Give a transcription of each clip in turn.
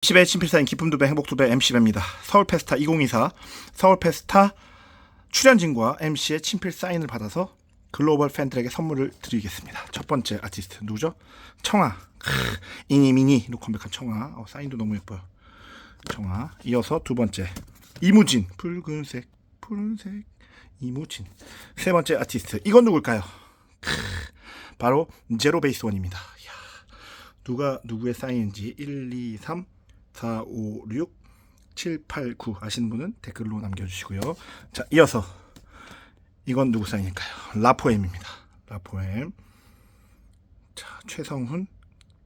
10의 친필사인 기쁨 두배 행복 두배 MC배입니다. 서울 페스타 2024 서울 페스타 출연진과 MC의 친필 사인을 받아서 글로벌 팬들에게 선물을 드리겠습니다. 첫 번째 아티스트 누구죠? 청아. 크, 이니 미니 로 컴백한 청아. 어, 사인도 너무 예뻐요. 청아. 이어서 두 번째 이무진 붉은색 푸른색 이무진. 세 번째 아티스트 이건 누굴까요? 크, 바로 제로 베이스 원입니다. 이야, 누가 누구의 사인인지 1, 2, 3, 4, 5, 6, 7, 8, 9 아시는 분은 댓글로 남겨주시고요. 자, 이어서 이건 누구 사인일까요? 라포엠입니다. 라포엠. 자, 최성훈,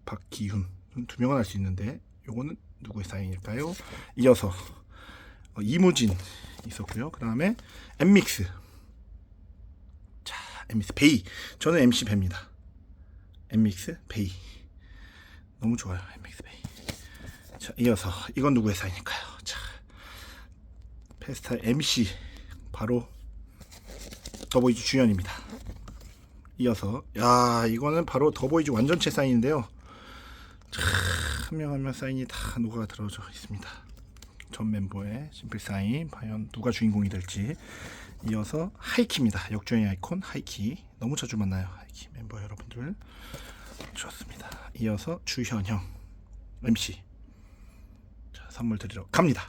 박기훈 두 명은 알 수 있는데 요거는 누구의 사인일까요? 이어서 어, 이무진 있었고요. 그 다음에 엠믹스. 자, 엠믹스 베이. 저는 MC 배입니다. 엠믹스 베이. 너무 좋아요. 엠믹스 베이. 자, 이어서 이건 누구의 사인일까요? 자, 페스타 MC 바로 더보이즈 주연입니다. 이어서 야 이거는 바로 더보이즈 완전체 사인인데요. 한명 한 명 사인이 다 녹아 들어져 있습니다. 전 멤버의 심플 사인 과연 누가 주인공이 될지 이어서 하이키입니다. 역주행의 아이콘 하이키 너무 자주 만나요 하이키 멤버 여러분들 좋습니다. 이어서 주현형 MC 자 선물 드리러 갑니다.